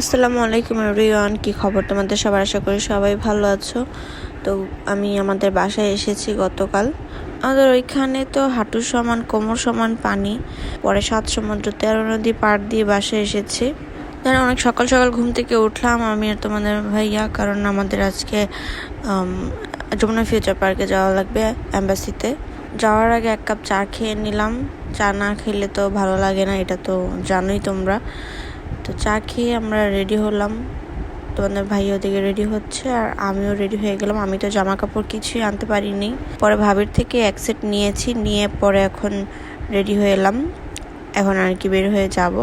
আসসালামু আলাইকুম এভরিওয়ান, কি খবর তোমাদের সবার? আশা করি সবাই ভালো আছো। তো আমি আমাদের বাসায় এসেছি গতকাল। আমাদের ওইখানে তো হাঁটু সমান, কোমর সমান, পানি। পরে সাত সমুদ্র, তেরো নদী পার দিয়ে বাসায় এসেছি। তার অনেক সকাল সকাল ঘুম থেকে উঠলাম। আমি আর তোমাদের ভাইয়া, কারণ আমাদের আজকে যমুনা ফিউচার পার্কে যাওয়া লাগবে অ্যাম্বাসিতে যাওয়ার আগে এক কাপ চা খেয়ে নিলাম। চা না খেলে তো ভালো লাগে না, এটা তো জানোই তোমরা। তো চা খেয়ে আমরা রেডি হলাম। তোমাদের ভাই ওদিকে রেডি হচ্ছে আর আমিও রেডি হয়ে গেলাম। আমি তো জামা কাপড় কিছুই আনতে পারিনি। পরে ভাবির থেকে এক সেট নিয়েছি, নিয়ে পরে এখন রেডি হয়ে এলাম। এখন আর কি বের হয়ে যাব।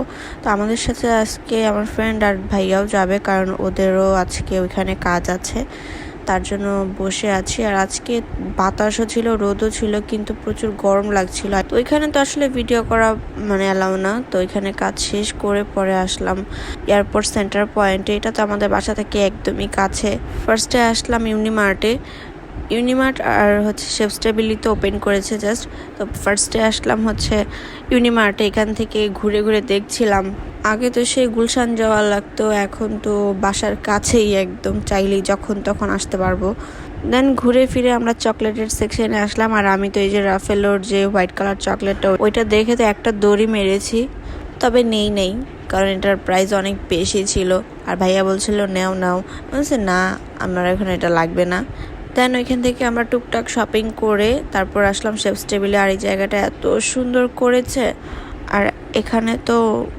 তো আমাদের সাথে আজকে আমার ফ্রেন্ড আর ভাইয়াও যাবে কারণ ওদেরও আজকে ওইখানে কাজ আছে। তার জন্য বসে আছি। আর আজকে বাতাসও ছিল, রোদও ছিল, কিন্তু প্রচুর গরম লাগছিল। তো ওইখানে তো আসলে ভিডিও করা মানে অ্যালাউ না। তো ওইখানে কাজ শেষ করে পরে আসলাম এয়ারপোর্ট সেন্টার পয়েন্টে এটা তো আমাদের বাসা থেকে একদমই কাছে। ফার্স্টে আসলাম ইউনিমার্টে ইউনিমার্ট আর হচ্ছে শেফ স্টেবিলিতে ওপেন করেছে জাস্ট তো ফার্স্টে আসলাম হচ্ছে ইউনিমার্টে এখান থেকে ঘুরে ঘুরে দেখছিলাম। আগে তো সেই গুলশান যাওয়া লাগতো, এখন তো বাসার কাছেই একদম, চাইলেই যখন তখন আসতে পারব। দেন ঘুরে ফিরে আমরা চকলেটের সেকশনে আসলাম, আর আমি তো এই যে রাফেলোর যে হোয়াইট কালার চকলেটটা, ওইটা দেখে তো একটা দড়ি মেরেছি। তবে নেই নেই, কারণ এটার প্রাইস অনেক বেশি ছিল। আর ভাইয়া বলছিল, নেও, নাও। বলছে, না, আমার এখন এটা লাগবে না। দেন ওইখান থেকে আমরা টুকটাক শপিং করে তারপর আসলাম শেফস টেবিলে আর এই জায়গাটা এত সুন্দর করেছে। আর এখানে তো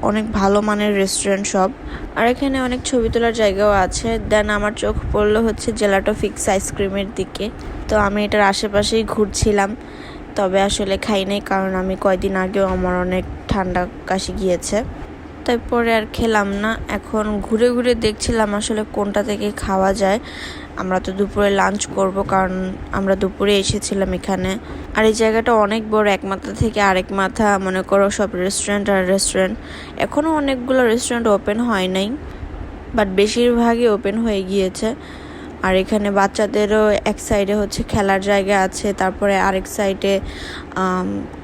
অনেক ভালো মানের রেস্টুরেন্ট সব। আর এখানে অনেক ছবি তোলার জায়গাও আছে। দেন আমার চোখ পড়ল হচ্ছে জেলাটো ফিক্স আইসক্রিমের দিকে। তো আমি এটার আশেপাশেই ঘুরছিলাম। তবে আসলে খাই নাই কারণ আমি কয়দিন আগেও আমার অনেক ঠান্ডা কাশি গিয়েছে। তারপরে আর খেলাম না। এখন ঘুরে ঘুরে দেখছিলাম আসলে কোনটা থেকে খাওয়া যায়। আমরা তো দুপুরে লাঞ্চ করব কারণ আমরা দুপুরে এসেছিলাম এখানে। আর এই জায়গাটা অনেক বড়, এক মাথা থেকে আরেক মাথা, মনে করো সব রেস্টুরেন্ট আর রেস্টুরেন্ট এখনও অনেকগুলো রেস্টুরেন্ট ওপেন হয় নাই বাট বেশিরভাগই ওপেন হয়ে গিয়েছে। আর এখানে বাচ্চাদেরও এক সাইডে হচ্ছে খেলার জায়গা আছে, তারপরে আরেক সাইডে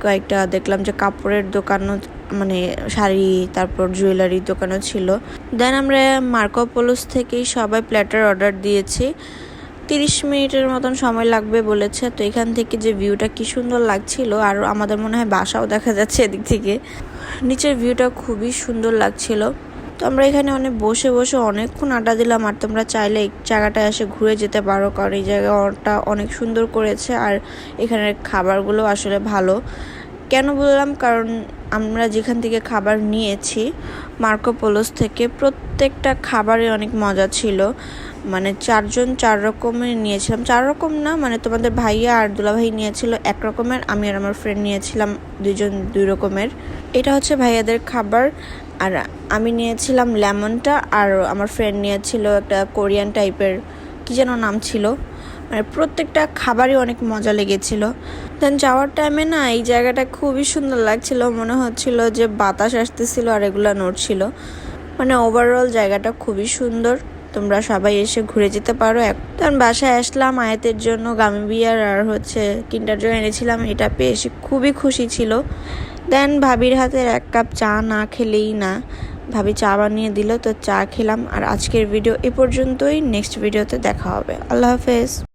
কয়েকটা দেখলাম যে কাপড়ের দোকানও মানে শাড়ি, তারপর জুয়েলারির দোকানও ছিল। দেন আমরা মার্কো পোলোস থেকেই সবাই প্ল্যাটার অর্ডার দিয়েছি। তিরিশ মিনিটের মতন সময় লাগবে বলেছে। তো এখান থেকে যে ভিউটা কি সুন্দর লাগছিল, আর আমাদের মনে হয় বাসাও দেখা যাচ্ছে এদিক থেকে। নিচের ভিউটা খুবই সুন্দর লাগছিল। তো আমরা এখানে অনেক বসে বসে অনেকক্ষণ আড্ডা দিলাম, আর তোমরা চাইলে এই জায়গাটায় এসে ঘুরে যেতে পারো, কারণ এই জায়গাটা অনেক সুন্দর করেছে, আর এখানের খাবারগুলো আসলে ভালো। কেন বললাম? কারণ আমরা যেখান থেকে খাবার নিয়েছি, মার্কো পোলোস থেকে প্রত্যেকটা খাবারে অনেক মজা ছিল। মানে চারজন চার রকমের নিয়েছিলাম। চার রকম না মানে তোমাদের ভাইয়া আর দুলাভাই নিয়েছিল এক রকমের, আমি আর আমার ফ্রেন্ড নিয়েছিলাম দুইজন দুই রকমের। এটা হচ্ছে ভাইয়াদের খাবার। আর আমি নিয়েছিলাম লেমনটা, আর আমার ফ্রেন্ড নিয়েছিল একটা কোরিয়ান টাইপের কী যেন নাম ছিল? মানে প্রত্যেকটা খাবারই অনেক মজা লেগেছিল। দেন যাওয়ার টাইমে না এই জায়গাটা খুবই সুন্দর লাগছিল। মনে হচ্ছিল যে বাতাস আসতেছিল আর এগুলো নড়ছিল। মানে ওভারঅল জায়গাটা খুবই সুন্দর। তোমরা সবাই এসে ঘুরে যেতে পারো। তখন বাসায় আসলাম আয়াতের জন্য গামি বিয়ার আর হচ্ছে কিন্ডার জয় এনেছিলাম। এটা পেয়ে এসে খুবই খুশি ছিল। দেন ভাবির হাতের এক কাপ চা না খেলেই না। ভাবি চা বানিয়ে দিল, তো চা খেলাম। আর আজকের ভিডিও এ পর্যন্তই। নেক্সট ভিডিওতে দেখা হবে। আল্লাহ হাফেজ।